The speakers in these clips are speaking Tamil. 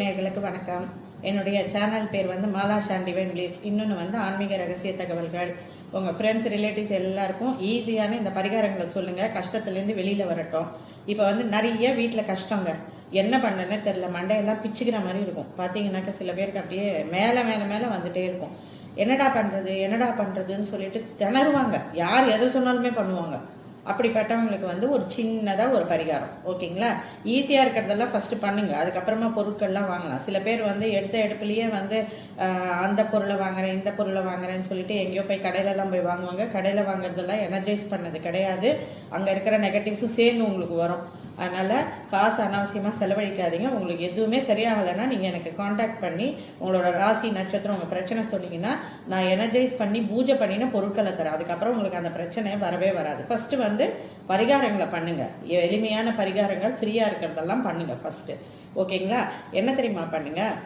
நேர்களுக்கு வணக்கம். என்னுடைய சேனல் பேர் வந்து மாலா ஷான் டிவைன் இன்னொன்று வந்து ஆன்மீக ரகசிய தகவல்கள். உங்கள் ஃப்ரெண்ட்ஸ் ரிலேட்டிவ்ஸ் எல்லாருக்கும் ஈஸியான இந்த பரிகாரங்களை சொல்லுங்கள் கஷ்டத்துலேருந்து வெளியில் வரட்டும். இப்போ வந்து நிறைய வீட்டில் கஷ்டங்க. என்ன பண்ணனே தெரில மண்டையெல்லாம் பிச்சுக்கிற மாதிரி இருக்கும். பார்த்தீங்கன்னாக்கா சில பேருக்கு அப்படியே மேலே மேலே மேலே வந்துகிட்டே இருக்கும். என்னடா பண்ணுறது என்னடா பண்ணுறதுன்னு சொல்லிட்டு திணறுவாங்க. யார் எதை சொன்னாலுமே பண்ணுவாங்க. அப்படிப்பட்டவங்களுக்கு வந்து ஒரு சின்னதாக ஒரு பரிகாரம். ஓகேங்களா? ஈஸியாக இருக்கிறதெல்லாம் ஃபஸ்ட்டு பண்ணுங்கள் அதுக்கப்புறமா பொருட்கள்லாம் வாங்கலாம். சில பேர் வந்து எடுத்த எடுப்புலேயே வந்து அந்த பொருளை வாங்குறேன் இந்த பொருளை வாங்குறேன்னு சொல்லிட்டு எங்கேயோ போய் கடையிலலாம் போய் வாங்குவாங்க. கடையில் வாங்குறதெல்லாம் எனர்ஜைஸ் பண்ணது கிடையாது. அங்கே இருக்கிற நெகட்டிவ்ஸும் சேர்ந்து உங்களுக்கு வரும். அதனால் காசு அனாவசியமாக செலவழிக்காதீங்க. உங்களுக்கு எதுவுமே சரியாகலைன்னா நீங்கள் எனக்கு காண்டாக்ட் பண்ணி உங்களோட ராசி நட்சத்திரம் உங்கள் பிரச்சனை சொன்னீங்கன்னா நான் எனர்ஜைஸ் பண்ணி பூஜை பண்ணின பொருட்களை தரேன். அதுக்கப்புறம் உங்களுக்கு அந்த பிரச்சனை வரவே வராது. ஃபஸ்ட்டு வந்து பரிகாரங்களை பண்ணுங்கள் எளிமையான பரிகாரங்கள் ஃப்ரீயாக இருக்கிறதெல்லாம் பண்ணுங்கள் ஃபஸ்ட்டு ஓகேங்களா என்ன தெரியுமா பண்ணுங்கள்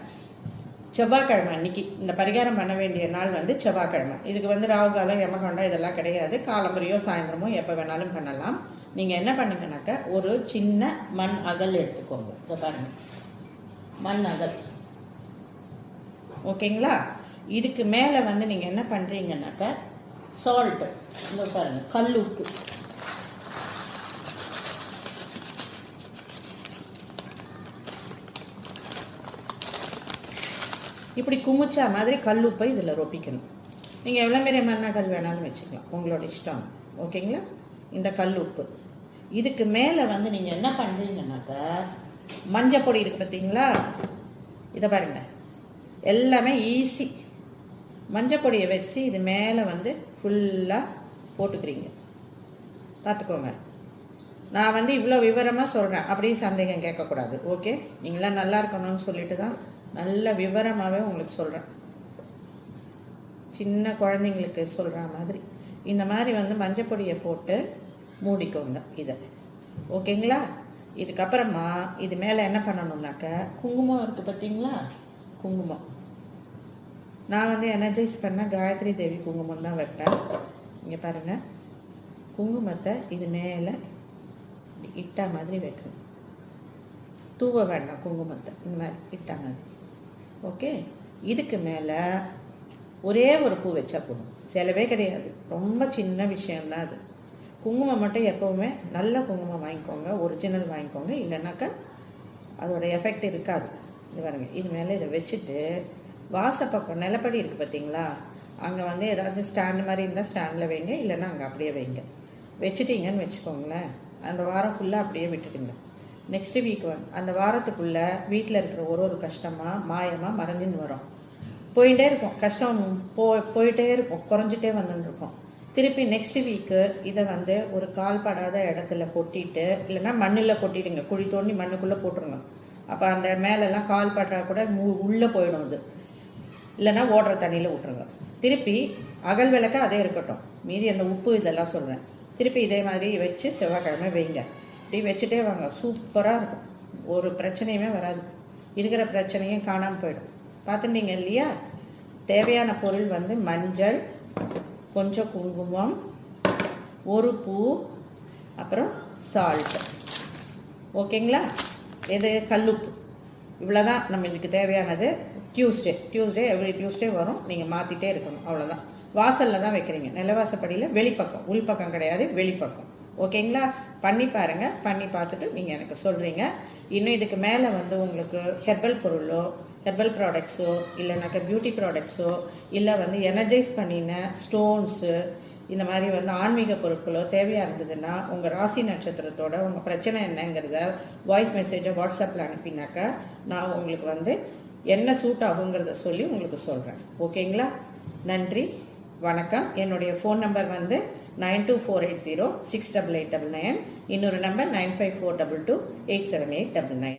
செவ்வாய்க்கிழமை அன்னைக்கு இந்த பரிகாரம் பண்ண வேண்டிய நாள் வந்து செவ்வாய்க்கிழமை. இதுக்கு வந்து ராகு காலம் யமகண்டம் இதெல்லாம் கிடையாது. காலம்புரியோ சாயந்தரமோ எப்போ வேணாலும் பண்ணலாம். நீங்கள் என்ன பண்ணுங்கனாக்கா ஒரு சின்ன மண் அகல் எடுத்துக்கோங்க. இதை பாருங்கள் மண் அகல். ஓகேங்களா? இதுக்கு மேலே வந்து நீங்கள் என்ன பண்ணுறீங்கன்னாக்கா சால்ட்டு இந்த பாருங்கள் கல் உப்பு. இப்படி குமிச்சா மாதிரி கல்லுப்பை இதில் ரொப்பிக்கணும். நீங்கள் எவ்வளோ மாரி மண்ணா வேணாலும் வச்சுக்கலாம். உங்களோட இஷ்டம். ஓகேங்களா? இந்த கல் உப்பு. இதுக்கு மேலே வந்து நீங்கள் என்ன பண்ணுறீங்கன்னாக்கா மஞ்சள் பொடி இருக்குது பார்த்தீங்களா இதை பாருங்கள் எல்லாமே ஈஸி மஞ்சள் பொடியை வச்சு இது மேலே வந்து ஃபுல்லாக போட்டுக்கிறீங்க. பார்த்துக்கோங்க நான் வந்து இவ்வளோ விவரமாக சொல்கிறேன் அப்படியே சந்தேகம் கேட்கக்கூடாது. ஓகே நீங்களாம் நல்லா இருக்கணும்னு சொல்லிட்டு தான் நல்ல விவரமாகவே உங்களுக்கு சொல்கிறேன் சின்ன குழந்தைங்களுக்கு சொல்கிற மாதிரி. இந்த மாதிரி வந்து மஞ்சள் பொடியை போட்டு மூடிக்கோங்க இதை. ஓகேங்களா? இதுக்கப்புறமா இது மேலே என்ன பண்ணணும்னாக்க குங்குமம் இருக்குது பார்த்தீங்களா? குங்குமம். நான் வந்து எனர்ஜைஸ் பண்ண காயத்ரி தேவி குங்குமம் தான் வைப்பேன். இங்கே பாருங்கள் குங்குமத்தை இது மேலே இட்டா மாதிரி வைக்கணும். தூவ வேண்டாம் குங்குமத்தை. இந்த மாதிரி இட்டா மாதிரி. ஓகே? இதுக்கு மேலே ஒரே ஒரு பூ வச்சா போதும். செலவே கிடையாது. ரொம்ப சின்ன விஷயம்தான் அது. குங்குமம் மட்டும் எப்போவுமே நல்ல குங்குமம் வாங்கிக்கோங்க ஒரிஜினல் வாங்கிக்கோங்க. இல்லைனாக்கா அதோட எஃபெக்ட் இருக்காது. இது பாருங்க இது மேலே இதை வச்சுட்டு வாசப்பக்கம் நிலப்படி இருக்குது பார்த்தீங்களா? அங்கே வந்து ஏதாவது ஸ்டாண்டு மாதிரி இருந்தால் ஸ்டாண்டில் வைங்க இல்லைன்னா அங்கே அப்படியே வைங்க. வச்சுட்டீங்கன்னு வச்சுக்கோங்களேன். அந்த வாரம் ஃபுல்லாக அப்படியே விட்டுடுங்க நெக்ஸ்ட் வீக் வந்து அந்த வாரத்துக்குள்ளே வீட்டில் இருக்கிற ஒரு ஒரு கஷ்டமாக மாயமாக மறைஞ்சின்னு வரும். போயிட்டே இருக்கும். கஷ்டம் போ போயிட்டே இருக்கும். குறைஞ்சிட்டே வந்துட்டு இருக்கும். திருப்பி நெக்ஸ்ட் வீக்கு இதை வந்து ஒரு கால் படாத இடத்துல கொட்டிட்டு இல்லைன்னா மண்ணில் கொட்டிடுங்க. குழி தோண்டி மண்ணுக்குள்ளே போட்டுருங்க. அப்போ அந்த மேலெல்லாம் கால் பட்டா கூட மு- உள்ளே போயிடும் அது. இல்லைன்னா ஓடுற தண்ணியில் விட்டுருங்க. திருப்பி அகல் விளக்க அதே இருக்கட்டும். மீதி அந்த உப்பு இதெல்லாம் சொல்கிறேன் திருப்பி இதே மாதிரி வச்சு செவ்வாய்க்கிழமை வைங்க. இப்படி வச்சுட்டே வாங்க. சூப்பராக இருக்கும். ஒரு பிரச்சனையுமே வராது. இருக்கிற பிரச்சனையும் காணாமல் போயிடும். பார்த்துட்டீங்க இல்லையா? தேவையான பொருள் வந்து மஞ்சள் கொஞ்சம் குங்குமம் ஒரு பூ அப்புறம் சால்ட் ஓகேங்களா? இது கல்லுப்பு. இவ்வளோதான் நம்ம இதுக்கு தேவையானது. டியூஸ்டே டியூஸ்டே எவ்ரி டியூஸ்டே வரும். நீங்கள் மாற்றிட்டே இருக்கணும். அவ்வளோதான் வாசலில் தான் வைக்கிறீங்க. நிலவாசப்படியில் வெளிப்பக்கம். உள்பக்கம் கிடையாது வெளிப்பக்கம். ஓகேங்களா? பண்ணி பாருங்கள் பண்ணி பார்த்துட்டு நீங்கள் எனக்கு சொல்கிறீங்க இன்னும் இதுக்கு மேலே வந்து உங்களுக்கு ஹெர்பல் பொருளோ ஹெர்பல் ப்ராடக்ட்ஸோ இல்லைனாக்கா பியூட்டி ப்ராடக்ட்ஸோ இல்லை வந்து எனர்ஜைஸ் பண்ணின ஸ்டோன்ஸு இந்த மாதிரி வந்து ஆன்மீக பொருட்களோ தேவையாக இருந்ததுன்னா உங்கள் ராசி நட்சத்திரத்தோட உங்கள் பிரச்சனை என்னங்கிறத வாய்ஸ் மெசேஜை வாட்ஸ்அப்பில் அனுப்பினாக்கா நான் உங்களுக்கு வந்து என்ன சூட் ஆகுங்கிறத சொல்லி உங்களுக்கு சொல்கிறேன் ஓகேங்களா நன்றி வணக்கம். என்னுடைய ஃபோன் நம்பர் வந்து nine two four eight zero six double eight double nine இன்னொரு number nine five four double two eight seven eight double nine